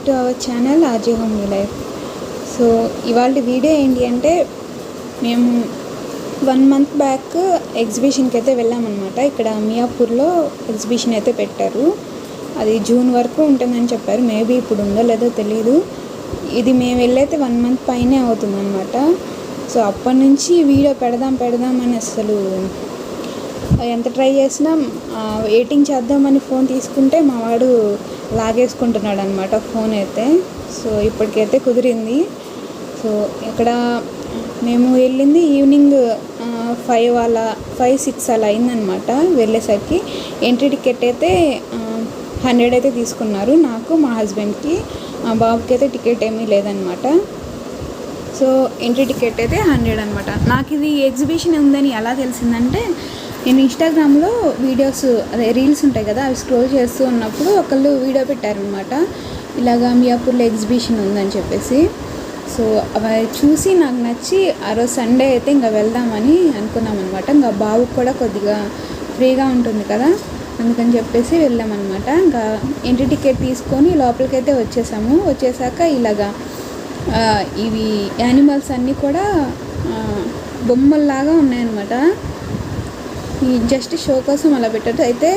Back to our channel RG home you life so ఇవాళ video ఏంటి అంటే మేము వన్ మంత్ బ్యాక్ ఎగ్జిబిషన్కి అయితే వెళ్ళామన్నమాట ఇక్కడ మియాపూర్లో ఎగ్జిబిషన్ అయితే పెట్టారు. అది జూన్ వరకు ఉంటుందని చెప్పారు. మేబీ ఇప్పుడు ఉందో లేదో తెలియదు ఇది మేము వెళ్ళైతే వన్ మంత్ పైనే అవుతుందన్నమాట సో అప్పటి నుంచి వీడియో పెడదాం పెడదాం అని అసలు ఎంత ట్రై చేసినా వెయిటింగ్ చేద్దామని ఫోన్ తీసుకుంటే మా వాడు లాగేసుకుంటున్నాడు అనమాట ఫోన్ అయితే. సో ఇప్పటికైతే కుదిరింది. సో ఇక్కడ మేము వెళ్ళింది ఈవినింగ్ ఫైవ్ అలా ఫైవ్ సిక్స్ అలా అయిందనమాట వెళ్ళేసరికి. ఎంట్రీ టికెట్ అయితే హండ్రెడ్ అయితే తీసుకున్నారు నాకు మా హస్బెండ్కి. మా బాబుకి అయితే టికెట్ ఏమీ లేదనమాట. సో ఎంట్రీ టికెట్ అయితే హండ్రెడ్ అనమాట. నాకు ఇది ఎగ్జిబిషన్ ఉందని ఎలా తెలిసిందంటే నేను ఇన్స్టాగ్రామ్లో వీడియోస్ అదే రీల్స్ ఉంటాయి కదా అవి స్క్రోల్ చేస్తూ ఉన్నప్పుడు ఒకళ్ళు వీడియో పెట్టారనమాట ఇలాగా మియాపూర్లో ఎగ్జిబిషన్ ఉందని చెప్పేసి. సో అవి చూసి నాకు నచ్చి ఆ రోజు సండే అయితే ఇంకా వెళ్దామని అనుకున్నాం అనమాట ఇంకా బాబుకి కూడా కొద్దిగా ఫ్రీగా ఉంటుంది కదా అందుకని చెప్పేసి వెళ్ళామన్నమాట. ఇంకా ఎంట్రీ టికెట్ తీసుకొని లోపలికైతే వచ్చేసాము. వచ్చేసాక ఇలాగా ఇవి యానిమల్స్ అన్నీ కూడా బొమ్మల్లాగా ఉన్నాయన్నమాట. ఈ జస్ట్ షో కోసం అలా పెట్టారు అయితే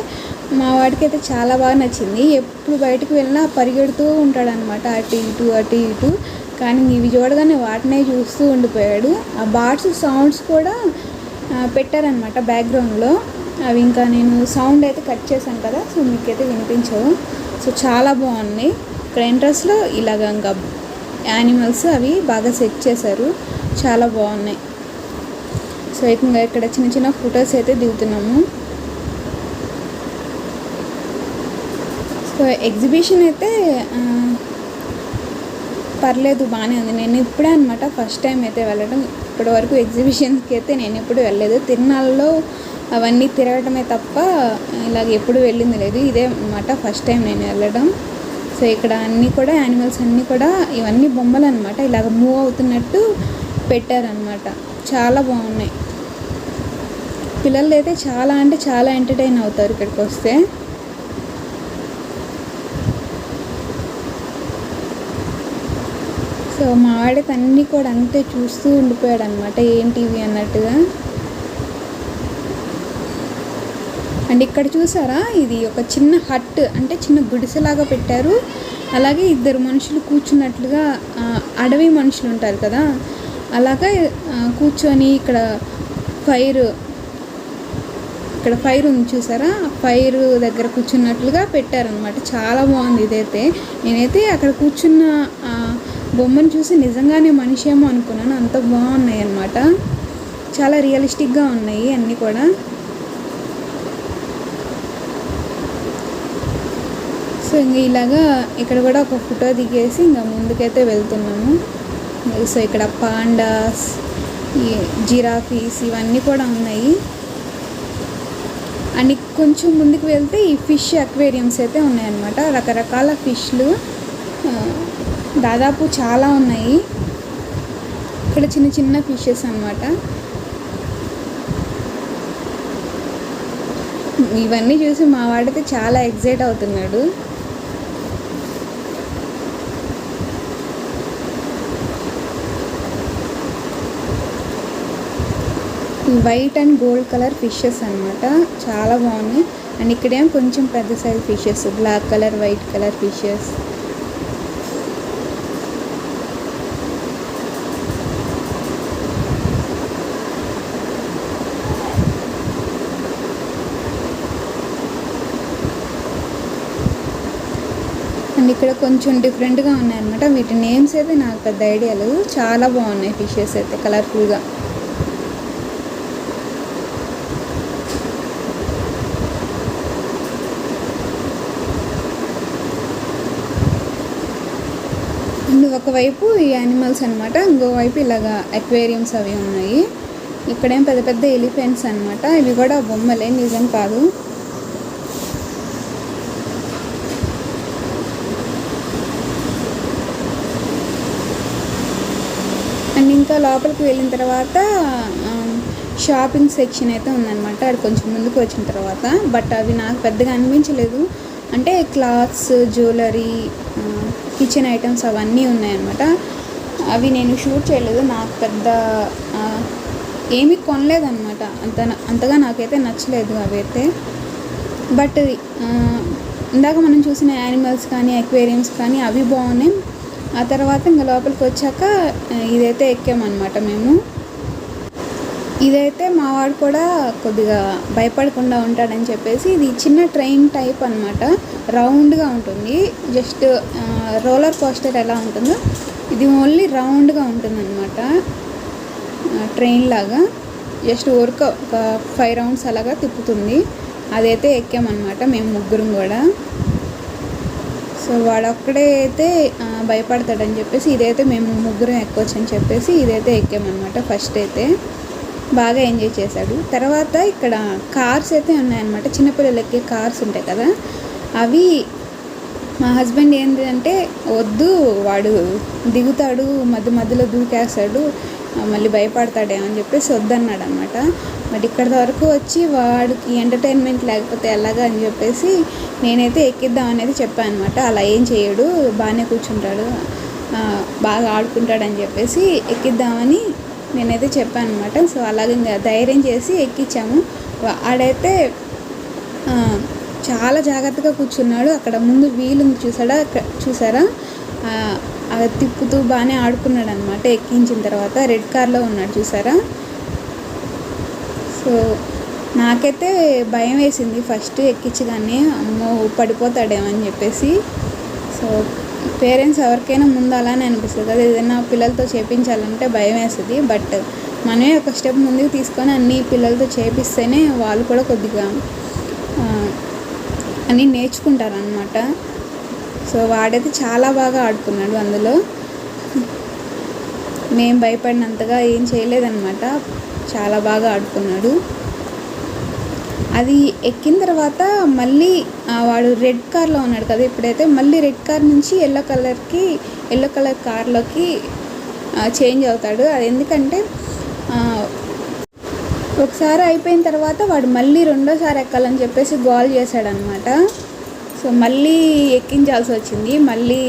మా వాడికి అయితే చాలా బాగా నచ్చింది. ఎప్పుడు బయటకు వెళ్ళినా పరిగెడుతూ ఉంటాడనమాట అటు ఇటు అటు ఇటు. కానీ ఇవి చూడగానే వాటినే చూస్తూ ఉండిపోయాడు. ఆ బాట్స్ సౌండ్స్ కూడా పెట్టారనమాట బ్యాక్గ్రౌండ్లో. అవి ఇంకా నేను సౌండ్ అయితే కట్ చేశాను కదా సో మీకైతే వినిపించవు. సో చాలా బాగున్నాయి. ఇక్కడ ఎంట్రన్స్లో ఇలాగ ఇంకా యానిమల్స్ అవి బాగా సెట్ చేశారు. చాలా బాగున్నాయి. సో ఇంకా ఇక్కడ చిన్న చిన్న ఫొటోస్ అయితే దిగుతున్నాము. సో ఎగ్జిబిషన్ అయితే పర్లేదు బాగానే ఉంది. నేను ఇప్పుడే అనమాట ఫస్ట్ టైం అయితే వెళ్ళడం. ఇప్పటి వరకు ఎగ్జిబిషన్స్కి అయితే నేను ఎప్పుడు వెళ్ళలేదు. తిరునాళ్ళలో అవన్నీ తిరగటమే తప్ప ఇలాగ ఎప్పుడు వెళ్ళింది లేదు. ఇదే అనమాట ఫస్ట్ టైం నేను వెళ్ళడం. సో ఇక్కడ అన్నీ కూడా యానిమల్స్ అన్నీ కూడా ఇవన్నీ బొమ్మలు అనమాట ఇలాగ మూవ్ అవుతున్నట్టు పెట్టారనమాట చాలా బాగున్నాయి. పిల్లలు అయితే చాలా అంటే చాలా ఎంటర్టైన్ అవుతారు ఇక్కడికి వస్తే. సో మా ఆవిడ తన్ని కూడా అంతే చూస్తూ ఉండిపోయాడు అనమాట ఏంటివి అన్నట్టుగా. అండ్ ఇక్కడ చూసారా? ఇది ఒక చిన్న హట్ అంటే చిన్న గుడిసెలాగా పెట్టారు. అలాగే ఇద్దరు మనుషులు కూర్చున్నట్లుగా అడవి మనుషులు ఉంటారు కదా? అలాగే కూర్చొని ఇక్కడ ఫైర్ ఇక్కడ ఫైర్ ఉంది చూసారా? ఆ ఫైర్ దగ్గర కూర్చున్నట్లుగా పెట్టారనమాట చాలా బాగుంది ఇదైతే. నేనైతే అక్కడ కూర్చున్న బొమ్మను చూసి నిజంగానే మనిషి ఏమో అనుకున్నాను. అంత బాగున్నాయి అన్నమాట. చాలా రియలిస్టిక్గా ఉన్నాయి అన్నీ కూడా. సో ఇంక ఇలాగా ఇక్కడ కూడా ఒక ఫోటో దిగేసి ఇంకా ముందుకైతే వెళ్తున్నాము. సో ఇక్కడ పాండాస్ ఈ జిరాఫీస్ ఇవన్నీ కూడా ఉన్నాయి. అండ్ కొంచెం ముందుకు వెళ్తే ఈ ఫిష్ అక్వేరియంస్ అయితే ఉన్నాయన్నమాట. రకరకాల ఫిష్లు దాదాపు చాలా ఉన్నాయి. ఇక్కడ చిన్న చిన్న ఫిషెస్ అన్నమాట. ఇవన్నీ చూసి మా వాడైతే చాలా ఎగ్జైట్ అవుతున్నాడు. White and gold colour fishes అన్నమాట. చాలా బాగున్నాయి. అండ్ ఇక్కడేం కొంచెం పెద్ద size fishes black colour white colour fishes and ఇక్కడ కొంచెం డిఫరెంట్గా ఉన్నాయన్నమాట. వీటి నేమ్స్ అయితే నాకు పెద్ద ఐడియా లేదు. చాలా బాగున్నాయి ఫిషెస్ అయితే కలర్ఫుల్గా ఒకవైపు ఈ యానిమల్స్ అనమాట ఇంకోవైపు ఇలాగా అక్వేరియంస్ అవి ఉన్నాయి. ఇక్కడేం పెద్ద పెద్ద ఎలిఫెంట్స్ అనమాట ఇవి కూడా బొమ్మలే నిజం కాదు. అండ్ ఇంకా లోపలికి వెళ్ళిన తర్వాత షాపింగ్ సెక్షన్ అయితే ఉందన్నమాట. అది కొంచెం ముందుకు వచ్చిన తర్వాత. బట్ అవి నాకు పెద్దగా అనిపించలేదు. అంటే క్లాత్స్ జ్యువెలరీ కిచెన్ ఐటమ్స్ అవన్నీ ఉన్నాయన్నమాట. అవి నేను షూట్ చేయలేదు. నాకు పెద్ద ఆ, ఏమీ కొనలేదన్నమాట. అంత అంతగా నాకైతే నచ్చలేదు అవైతే. బట్ ఇందాక మనం చూసిన యానిమల్స్ కానీ అక్వేరియమ్స్ కానీ అవి బాగున్నాయి. ఆ తర్వాత ఇంకా లోపలికి వచ్చాక ఇదైతే ఎక్కామన్నమాట మేము. ఇదైతే మా వాడు కూడా కొద్దిగా భయపడకుండా ఉంటాడని చెప్పేసి ఇది చిన్న ట్రైన్ టైప్ అనమాట రౌండ్గా ఉంటుంది. జస్ట్ రోలర్ కోస్టర్ ఎలా ఉంటుందో ఇది ఓన్లీ రౌండ్గా ఉంటుందన్నమాట. ట్రైన్ లాగా. జస్ట్ ఊరిక ఒక ఫైవ్ రౌండ్స్ అలాగా తిప్పుతుంది. అదైతే ఎక్కామన్నమాట మేము ముగ్గురం కూడా. సో వాడక్కడే అయితే భయపడతాడని చెప్పేసి ఇదైతే మేము ముగ్గురం ఎక్కొచ్చు అని చెప్పేసి ఇదైతే ఎక్కామన్నమాట ఫస్ట్ అయితే. బాగా ఎంజాయ్ చేశాడు. తర్వాత ఇక్కడ కార్స్ అయితే ఉన్నాయన్నమాట. చిన్నపిల్లలు ఎక్కే కార్స్ ఉంటాయి కదా అవి మా హస్బెండ్ ఏంటి అంటే వద్దు వాడు దిగుతాడు మధ్య మధ్యలో దూకేస్తాడు మళ్ళీ భయపడతాడేమో అని చెప్పేసి వద్దన్నాడు అనమాట బట్ ఇక్కడ వరకు వచ్చి వాడికి ఎంటర్టైన్మెంట్ లేకపోతే ఎలాగా అని చెప్పేసి నేనైతే ఎక్కిద్దాం అనేది చెప్పాను అనమాట అలా ఏం చేయడు బాగానే కూర్చుంటాడు బాగా ఆడుకుంటాడని చెప్పేసి ఎక్కిద్దామని నేనైతే చెప్పాను అనమాట సో అలాగే ఇంకా ధైర్యం చేసి ఎక్కించాము ఆడైతే చాలా జాగ్రత్తగా కూర్చున్నాడు. అక్కడ ముందు వీలు ఉంది చూసాడా? చూసారా? అది తిప్పుతూ బాగానే ఆడుకున్నాడు అనమాట ఎక్కించిన తర్వాత రెడ్ కార్లో ఉన్నాడు చూసారా? సో నాకైతే భయం వేసింది ఫస్ట్ ఎక్కించగానే. అమ్మో పడిపోతాడేమని చెప్పేసి. సో పేరెంట్స్ ఎవరికైనా ముందు అలానే అనిపిస్తుంది. కదా ఏదైనా పిల్లలతో చేపించాలంటే భయం వేస్తుంది. బట్ మనమే ఒక స్టెప్ ముందుకు తీసుకొని అన్ని పిల్లలతో చేపిస్తేనే వాళ్ళు కూడా కొద్దిగా అని నేర్చుకుంటారనమాట సో వాడైతే చాలా బాగా ఆడుకున్నాడు అందులో. మేము భయపడినంతగా ఏం చేయలేదన్నమాట. చాలా బాగా ఆడుకున్నాడు. అది ఎక్కిన తర్వాత మళ్ళీ వాడు రెడ్ కార్లో ఉన్నాడు కదా ఇప్పుడైతే మళ్ళీ రెడ్ కార్ నుంచి ఎల్లో కలర్కి ఎల్లో కలర్ కార్లోకి చేంజ్ అవుతాడు. అది ఎందుకంటే ఒకసారి అయిపోయిన తర్వాత వాడు మళ్ళీ రెండోసారి ఎక్కాలని చెప్పేసి గోల్ చేశాడనమాట. సో మళ్ళీ ఎక్కించాల్సి వచ్చింది. మళ్ళీ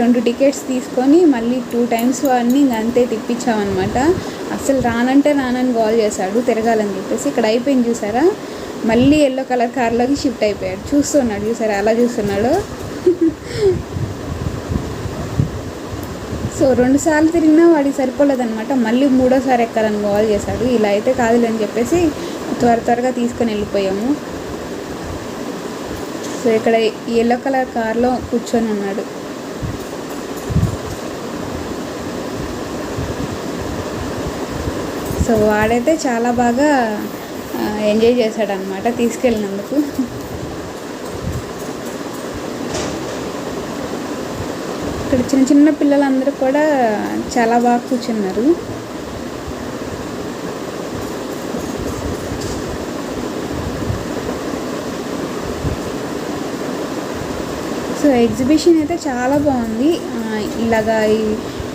రెండు టికెట్స్ తీసుకొని మళ్ళీ టూ టైమ్స్ వాడిని అంతే తిప్పించామన్నమాట అసలు రానంటే రానని గోల్ చేశాడు తిరగాలని చెప్పేసి. ఇక్కడ అయిపోయింది చూసారా? మళ్ళీ ఎల్లో కలర్ కార్లోకి షిఫ్ట్ అయిపోయాడు. చూస్తున్నాడు చూసారా? అలా చూస్తున్నాడు? సో రెండు సార్లు తిరిగినా వాడికి సరిపోలేదనమాట మళ్ళీ మూడోసారి ఎక్కాలని కాల్ చేశాడు. ఇలా అయితే కాదులే అని చెప్పేసి త్వర త్వరగా తీసుకొని వెళ్ళిపోయాము. సో ఇక్కడ ఎల్లో కలర్ కార్లో కూర్చొని ఉన్నాడు. సో వాడైతే చాలా బాగా ఎంజాయ్ చేశాడనమాట తీసుకెళ్ళినందుకు. ఇక్కడ చిన్న చిన్న పిల్లలందరూ కూడా చాలా బాగా కూర్చున్నారు. సో ఎగ్జిబిషన్ అయితే చాలా బాగుంది. ఇలాగా ఈ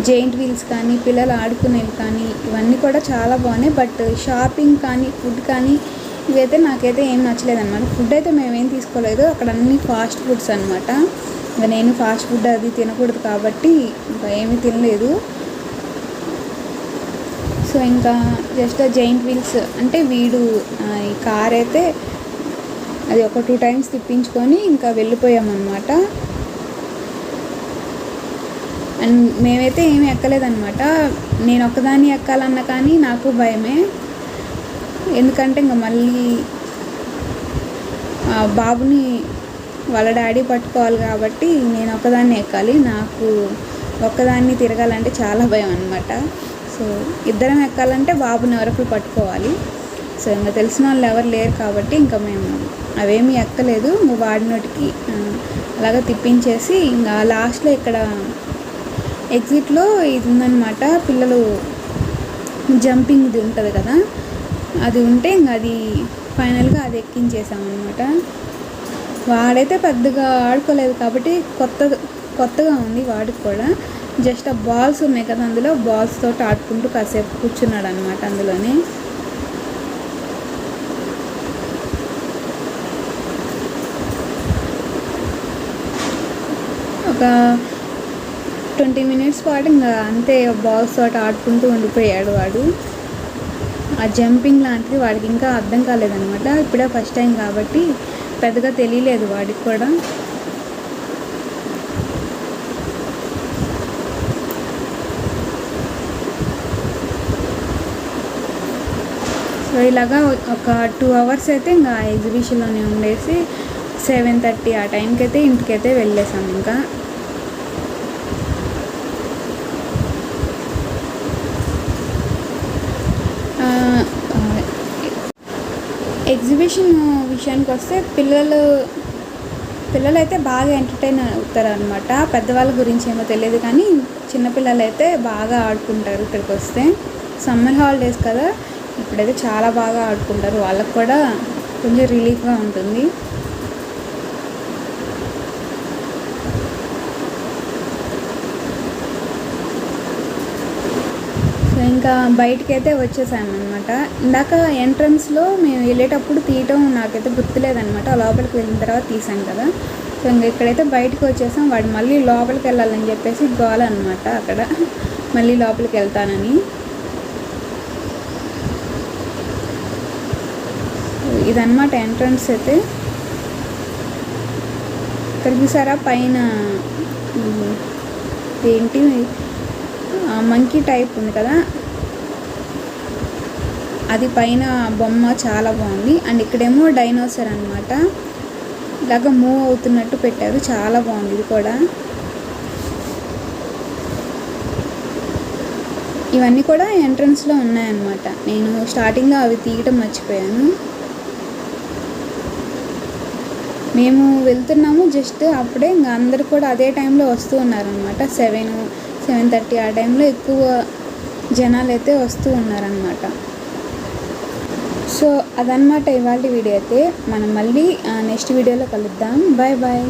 జెయింట్ వీల్స్ కానీ పిల్లలు ఆడుకునేవి కానీ ఇవన్నీ కూడా చాలా బాగున్నాయి. బట్ షాపింగ్ కానీ ఫుడ్ కానీ ఇవైతే నాకైతే ఏం నచ్చలేదు అనమాట ఫుడ్ అయితే మేమేం తీసుకోలేదు. అక్కడ అన్ని ఫాస్ట్ ఫుడ్స్ అనమాట ఇంకా నేను ఫాస్ట్ ఫుడ్ అది తినకూడదు కాబట్టి ఇంకా ఏమీ తినలేదు. సో ఇంకా జస్ట్ జైంట్ వీల్స్ అంటే వీడు ఈ కార్ అయితే అది ఒక టూ టైమ్స్ తిప్పించుకొని ఇంకా వెళ్ళిపోయామన్నమాట. అండ్ మేమైతే ఏమి ఎక్కలేదన్నమాట. నేను ఒక్కదాన్ని ఎక్కాలన్నా కానీ నాకు భయమే. ఎందుకంటే ఇంకా మళ్ళీ బాబుని వాళ్ళ డాడీ పట్టుకోవాలి కాబట్టి నేను ఒకదాన్ని ఎక్కాలి. నాకు ఒక్కదాన్ని తిరగాలంటే చాలా భయం అనమాట సో ఇద్దరం ఎక్కాలంటే బాబుని ఎవరికి పట్టుకోవాలి. సో ఇంకా తెలిసిన వాళ్ళు ఎవరు లేరు కాబట్టి ఇంకా మేము అవేమీ ఎక్కలేదు. ఇంకా వాడినోటికి అలాగా తిప్పించేసి ఇంకా లాస్ట్లో ఇక్కడ ఎగ్జిట్లో ఇది ఉందన్నమాట. పిల్లలు జంపింగ్ది ఉంటుంది కదా. అది ఉంటే ఇంకా అది ఫైనల్గా అది ఎక్కించేసామన్నమాట. వాడైతే పెద్దగా ఆడుకోలేదు కాబట్టి కొత్త కొత్తగా ఉంది వాడికి కూడా. జస్ట్ ఆ బాల్స్ ఉన్నాయి కదా అందులో బాల్స్ తోటి ఆడుకుంటూ కాసేపు కూర్చున్నాడు అనమాట అందులోనే. ఒక ట్వంటీ మినిట్స్ పాటు ఇంకా అంతే బాల్స్ తోటి ఆడుకుంటూ ఉండిపోయాడు వాడు. ఆ జంపింగ్ లాంటిది వాడికి ఇంకా అర్థం కాలేదనమాట ఇప్పుడే ఫస్ట్ టైం కాబట్టి పెద్దగా తెలియలేదు వాడికి కూడా. సో ఇలాగా ఒక టూ అవర్స్ అయితే ఇంకా ఎగ్జిబిషన్లోనే ఉండేసి సెవెన్ థర్టీ ఆ టైంకి అయితే ఇంటికైతే వెళ్ళేసాం ఇంకా ఆ, ఆ, ఎడ్యుకేషన్ విషయానికి వస్తే పిల్లలు పిల్లలు అయితే బాగా ఎంటర్టైన్ అవుతారు అనమాట పెద్దవాళ్ళ గురించి ఏమో తెలియదు కానీ చిన్నపిల్లలు అయితే బాగా ఆడుకుంటారు ఇక్కడికి వస్తే. సమ్మర్ హాలిడేస్ కదా ఇప్పుడైతే చాలా బాగా ఆడుకుంటారు. వాళ్ళకు కూడా కొంచెం రిలీఫ్గా ఉంటుంది. ఇంకా బయటికి అయితే అనమాట ఇందాక ఎంట్రన్స్లో మేము వెళ్ళేటప్పుడు తీయటం నాకైతే గుర్తులేదనమాట లోపలికి వెళ్ళిన తర్వాత తీసాం కదా. సో ఇంకా ఇక్కడైతే బయటకు వచ్చేసాం. వాడు మళ్ళీ లోపలికి వెళ్ళాలని చెప్పేసి గోల అనమాట అక్కడ. మళ్ళీ లోపలికి వెళ్తానని. ఇదన్నమాట ఎంట్రన్స్ అయితే. ఇక్కడ చూసారా పైన ఏంటి? మంకీ టైప్ ఉంది కదా. అది పైన బొమ్మ చాలా బాగుంది. అండ్ ఇక్కడేమో డైనోసర్ అనమాట ఇలాగ మూవ్ అవుతున్నట్టు పెట్టారు. చాలా బాగుంది ఇది కూడా. ఇవన్నీ కూడా ఎంట్రన్స్లో ఉన్నాయన్నమాట. నేను స్టార్టింగ్లో అవి తీయటం మర్చిపోయాను. మేము వెళ్తున్నాము జస్ట్ అప్పుడే ఇంకా అందరు కూడా అదే టైంలో వస్తూ ఉన్నారనమాట సెవెన్ సెవెన్ థర్టీ ఆ టైంలో ఎక్కువ జనాలు అయితే వస్తూ ఉన్నారనమాట సో అదనమాట ఇవాళ వీడియో అయితే. మనం మళ్ళీ నెక్స్ట్ వీడియోలో కలుద్దాం. Bye bye.